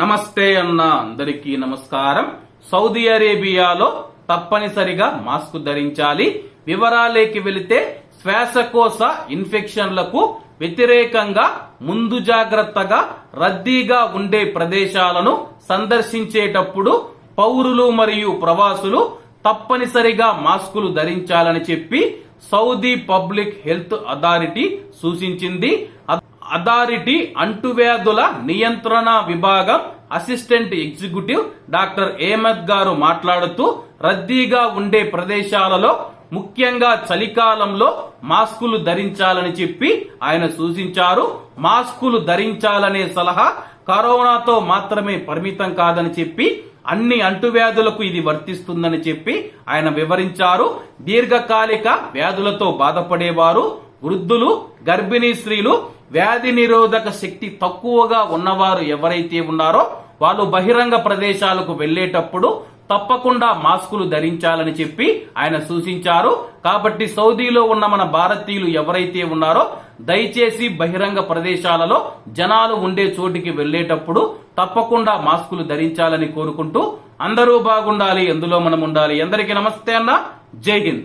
నమస్తే అన్న అందరికీ నమస్కారం. సౌదీ అరేబియాలో తప్పనిసరిగా మాస్క్ ధరించాలి. వివరాలేకి వెళితే శ్వాసకోశ ఇన్ఫెక్షన్లకు వ్యతిరేకంగా ముందు జాగ్రత్తగా రద్దీగా ఉండే ప్రదేశాలను సందర్శించేటప్పుడు పౌరులు మరియు ప్రవాసులు తప్పనిసరిగా మాస్కులు ధరించాలని చెప్పి సౌదీ పబ్లిక్ హెల్త్ అథారిటీ సూచించింది. అథారిటీ అంటువ్యాధుల నియంత్రణ విభాగం అసిస్టెంట్ ఎగ్జిక్యూటివ్ డాక్టర్ ఏమద్ గారు మాట్లాడుతూ రద్దీగా ఉండే ప్రదేశాలలో ముఖ్యంగా చలికాలంలో మాస్కులు ధరించాలని చెప్పి ఆయన సూచించారు. మాస్కులు ధరించాలనే సలహా కరోనాతో మాత్రమే పరిమితం కాదని చెప్పి అన్ని అంటువ్యాధులకు ఇది వర్తిస్తుందని చెప్పి ఆయన వివరించారు. దీర్ఘకాలిక వ్యాధులతో బాధపడేవారు వృద్ధులు గర్భిణీ స్త్రీలు వ్యాధి నిరోధక శక్తి తక్కువగా ఉన్నవారు ఎవరైతే ఉన్నారో వాళ్ళు బహిరంగ ప్రదేశాలకు వెళ్ళేటప్పుడు తప్పకుండా మాస్కులు ధరించాలని చెప్పి ఆయన సూచించారు. కాబట్టి సౌదీలో ఉన్న మన భారతీయులు ఎవరైతే ఉన్నారో దయచేసి బహిరంగ ప్రదేశాలలో జనాలు ఉండే చోటికి వెళ్ళేటప్పుడు తప్పకుండా మాస్కులు ధరించాలని కోరుకుంటూ అందరూ బాగుండాలి ఎందులో మనం ఉండాలి. ఎందరికీ నమస్తే అన్న. జై హింద్.